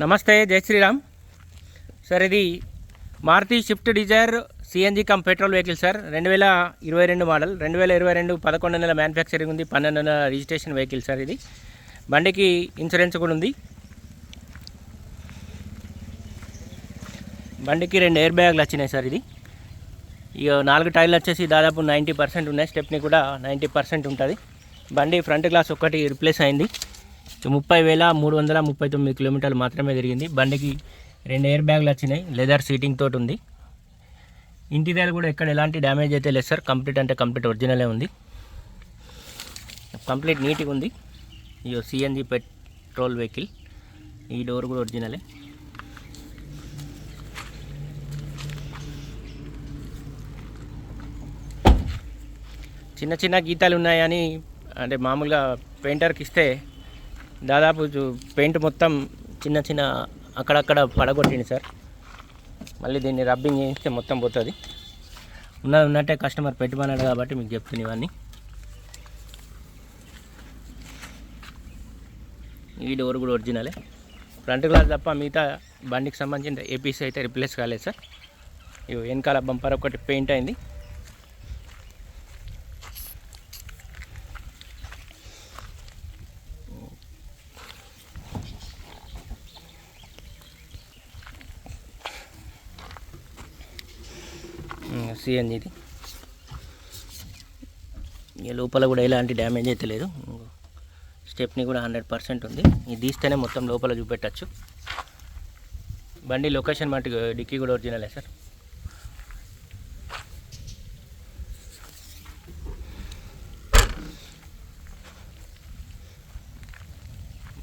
నమస్తే జై శ్రీరామ్. సార్ ఇది Maruti Swift Dzire CNG cum petrol vehicle sir. రెండు వేల ఇరవై రెండు మోడల్ రెండు వేల ఇరవై రెండు పదకొండు నెలల మ్యానుఫ్యాక్చరింగ్ ఉంది పన్నెండు నెలల రిజిస్ట్రేషన్ వెహికల్ సార్ ఇది. బండికి ఇన్సూరెన్స్ కూడా ఉంది. బండికి రెండు ఎయిర్ బ్యాగ్లు వచ్చినాయి సార్ ఇది. ఇక నాలుగు టైర్లు వచ్చేసి దాదాపు నైంటీ పర్సెంట్ ఉన్నాయి స్టెప్ని కూడా నైంటీ పర్సెంట్ ఉంటుంది. బండి ఫ్రంట్ గ్లాస్ ఒక్కటి రిప్లేస్ అయింది. ముప్పై వేల మూడు వందల ముప్పై తొమ్మిది కిలోమీటర్లు మాత్రమే తిరిగింది. బండికి రెండు ఎయిర్ బ్యాగ్లు వచ్చినాయి. లెదర్ సీటింగ్ తోటి ఉంది. ఇంటీరియర్ కూడా ఎక్కడ ఎలాంటి డ్యామేజ్ అయితే లేదు సార్ కంప్లీట్ అంటే కంప్లీట్ ఒరిజినలే ఉంది. కంప్లీట్ నీట్గా ఉంది. ఇది సిఎన్జి పెట్రోల్ వెహికల్ ఈ డోర్ కూడా ఒరిజినలే చిన్న చిన్న గీతాలు ఉన్నాయని అంటే మామూలుగా పెయింటర్కి ఇస్తే దాదాపు పెయింట్ మొత్తం చిన్న చిన్న అక్కడక్కడ పడగొట్టింది సార్. మళ్ళీ దీన్ని రబ్బింగ్ చేస్తే మొత్తం పోతుంది. ఉన్నది ఉన్నట్టే కస్టమర్ పెట్టుకున్నాడు కాబట్టి మీకు చెప్తున్నా ఇవన్నీ. ఈ డోర్ కూడా ఒరిజినలే. ఫ్రంట్ గ్లాస్ తప్ప మిగతా బండికి సంబంధించిన ఏపీసీ అయితే రిప్లేస్ కాలేదు సార్. ఇవి వెనకాల బంపర్ ఒకటి పెయింట్ అయింది. సిఎన్జిది ఈ లోపల కూడా ఎలాంటి డ్యామేజ్ అయితే లేదు. స్టెప్ని కూడా హండ్రెడ్ పర్సెంట్ ఉంది. ఇది తీస్తేనే మొత్తం లోపల చూపెట్టచ్చు. బండి లొకేషన్ మటుకు డిక్కీ కూడా ఒరిజినలే సార్.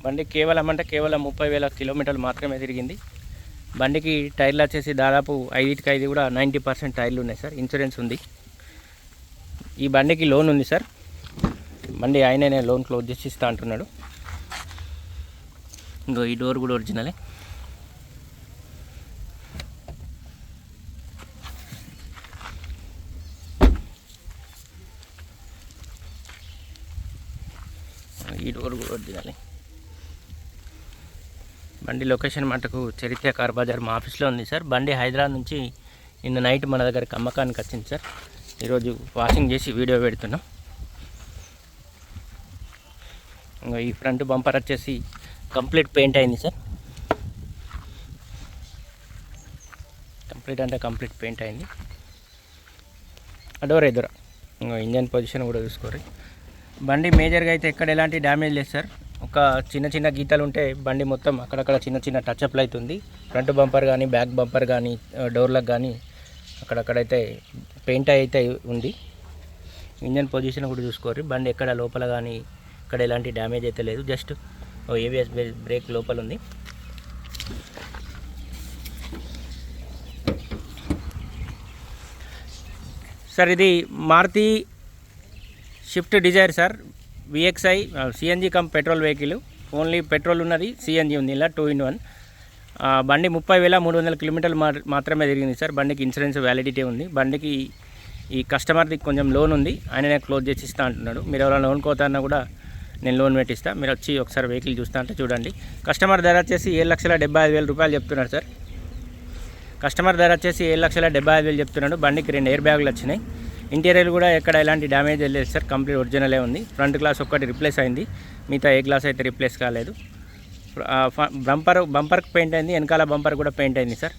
బండి కేవలం అంటే కేవలం ముప్పై వేల కిలోమీటర్లు మాత్రమే తిరిగింది. బండికి టైర్లు వచ్చేసి దాదాపు ఐదుకి ఐదు కూడా నైంటీ పర్సెంట్ టైర్లు ఉన్నాయి సార్. ఇన్సూరెన్స్ ఉంది. ఈ బండికి లోన్ ఉంది సార్. బండి ఆయననే లోన్ క్లోజ్ చేసి ఇస్తా అంటున్నాడు. ఇంకో ఈ డోర్ కూడా ఒరిజినలే. ఈ డోర్ కూడా ఒరిజినలే. బండి లొకేషన్ మటుకు చరిత్ర కార్ బజార్ మా ఆఫీస్లో ఉంది సార్. బండి హైదరాబాద్ నుంచి నిన్న నైట్ మన దగ్గరికి అమ్మకానికి వచ్చింది సార్. ఈరోజు వాషింగ్ చేసి వీడియో పెడుతున్నాం. ఇంకా ఈ ఫ్రంట్ బంపర్ వచ్చేసి కంప్లీట్ పెయింట్ అయింది సార్. కంప్లీట్ అంటే కంప్లీట్ పెయింట్ అయింది. డోర్ ఎదురు. ఇంకా ఇంజన్ పొజిషన్ కూడా చూసుకోరు బండి మేజర్గా అయితే ఎక్కడ ఎలాంటి డ్యామేజ్ లేదు సార్. ఒక చిన్న చిన్న గీతలు ఉంటే బండి మొత్తం అక్కడక్కడ చిన్న చిన్న టచ్అప్లు అవుతుంది ఫ్రంట్ బంపర్ కానీ బ్యాక్ బంపర్ కానీ డోర్లకు కానీ అక్కడక్కడైతే పెయింట్ అయితే ఉంది. ఇంజన్ పొజిషన్ కూడా చూసుకోరు బండి ఎక్కడ లోపల కానీ ఇక్కడ ఎలాంటి డ్యామేజ్ అయితే లేదు. జస్ట్ ఏవిఎస్ బ్రేక్ లోపల ఉంది. సార్ ఇది Maruti Swift Dzire sir VXI CNG cum petrol vehicle. Only petrol ఉన్నది సిఎన్జి ఉంది ఇలా టూ ఇన్ వన్ బండి ముప్పై వేల మూడు వందల కిలోమీటర్లు మాత్రమే తిరిగింది సార్. బండికి ఇన్సూరెన్స్ వ్యాలిడిటీ ఉంది. బండికి ఈ కస్టమర్ది కొంచెం లోన్ ఉంది. ఆయననే క్లోజ్ చేసి ఇస్తా అంటున్నాడు. మీరు ఎవరైనా లోన్ కోతారన్నా కూడా నేను లోన్ పెట్టిస్తా. మీరు వచ్చి ఒకసారి వెహికల్ చూస్తా అంటే చూడండి. కస్టమర్ ధర వచ్చేసి ఏడు లక్షల డెబ్బై ఐదు వేల రూపాయలు చెప్తున్నారు సార్. కస్టమర్ ధర వచ్చేసి ఏడు లక్షల డెబ్బై ఐదు వేలు చెప్తున్నాడు. బండికి రెండు ఎయిర్ బ్యాగులు వచ్చినాయి. ఇంటీరియర్ కూడా ఎక్కడ ఎలాంటి డ్యామేజ్ లేదు సార్ కంప్లీట్ ఒరిజినలే ఉంది. ఫ్రంట్ గ్లాస్ ఒక్కటి రిప్లేస్ అయింది. మిగతా ఏ గ్లాస్ అయితే రిప్లేస్ కాలేదు. బంపర్ బంపర్కి పెయింట్ అయింది వెనకాల బంపర్ కూడా పెయింట్ అయింది సార్.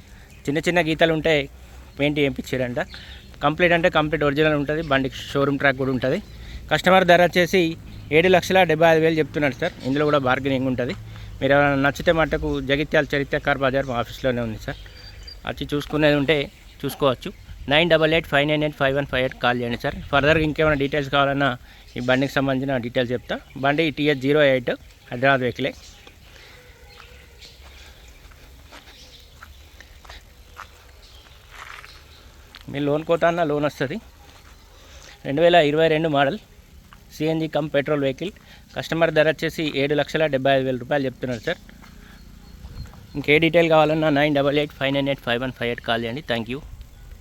చిన్న చిన్న గీతలు ఉంటే పెయింట్ వేయించారంట కంప్లీట్ అంటే కంప్లీట్ ఒరిజినల్ ఉంటుంది బండికి షోరూమ్ ట్రాక్ కూడా ఉంటుంది. కస్టమర్ ధర వచ్చేసి ఏడు లక్షల డెబ్బై ఐదు వేలు చెప్తున్నాడు సార్. ఇందులో కూడా బార్గెనింగ్ ఉంటుంది. మీరు ఎవరైనా నచ్చితే మటుకు జగిత్యాల చరిత్ర కార్ బజార్ మా ఆఫీస్లోనే ఉంది సార్. వచ్చి చూసుకునేది ఉంటే చూసుకోవచ్చు. Nine double eight five nine eight five one five eight call చేయండి సార్. ఫర్దర్గా ఇంకేమైనా డీటెయిల్స్ కావాలన్నా ఈ బండికి సంబంధించిన డీటెయిల్స్ చెప్తా. బండి టీఎస్ జీరో ఎయిట్ హైదరాబాద్ వెహికలే. మీరు లోన్ కోతా అన్న లోన్ వస్తుంది. రెండు వేల ఇరవై రెండు model CNG cum petrol vehicle. Customer ధర వచ్చేసి ఏడు లక్షల డెబ్బై ఐదు వేల రూపాయలు చెప్తున్నారు సార్. ఇంకే డీటెయిల్ కావాలన్నా nine double eight five nine eight five one five eight call చేయండి. Thank you